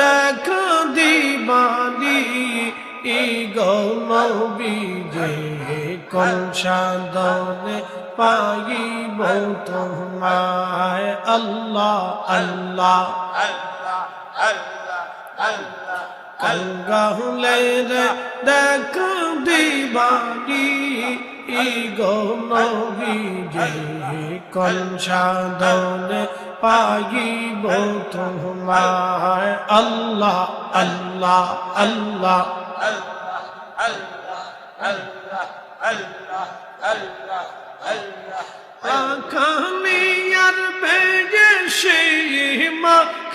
দেখ দিবালি গৌনবী যে কোন সাদনে পাইব তোমায়। আল্লাহ আল্লাহ রে দেখ দিবালি গৌনবী যে কোন সাদনে পাইব তোমায়। আল্লাহ আল্লাহ আল্লাহ। আল্লাহ আল্লাহ আল্লাহ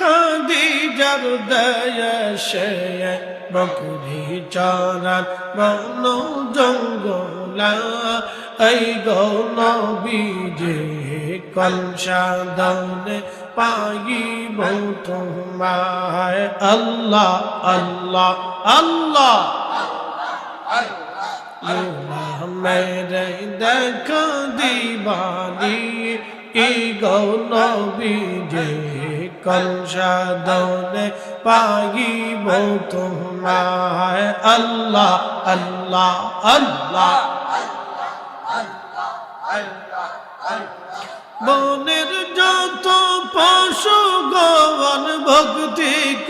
খাদিজার দয়াশে বকরি চরান বন জঙ্গলা এই গৌন বীজে কলসাদনে পাইব তোমায় আল্লাহ আল্লাহ আল্লাহ মেরে দেখ দিবানি ই গৌন বিজে কলসাদনে পাইব তোমায় আল্লাহ আল্লাহ আল্লাহ। বনের যত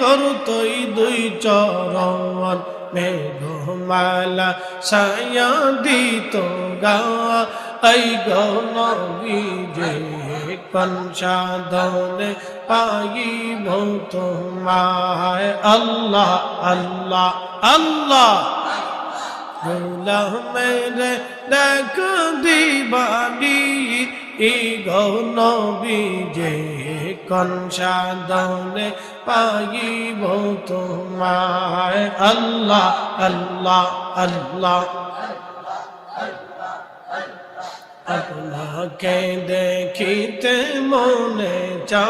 করতই দুই চরণ, মেঘমালা সায়া দিত গা এই গৌন বিজে কনসাদনে পাইব তোমায়? আল্লাহ আল্লাহ আল্লাহ। ভোলা মেরে দেখ দিবানি ই গৌন বিজে কনসাদনে পাইব তোমায়। আল্লাহ আল্লাহ আল্লাহ। আপনাকে দেখিতে মনে চা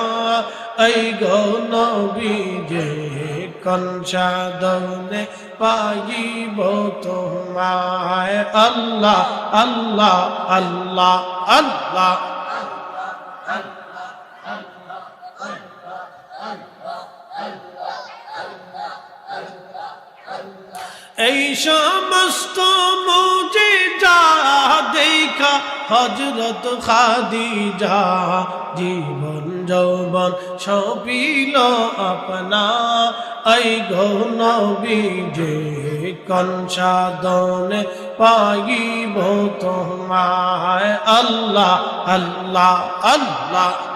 এই গৌন বিজে কনসাদনে পাইব তোমায়? আল্লাহ আল্লাহ আল্লাহ আল্লাহ। এই সমস্ত মুজে যা দেখা হজরত খাদিজা, জীবন যৌবন সপিল আপনা। আই গৌন বিজে কনসাদনে পাইব তোমায়। আল্লাহ আল্লাহ আল্লাহ।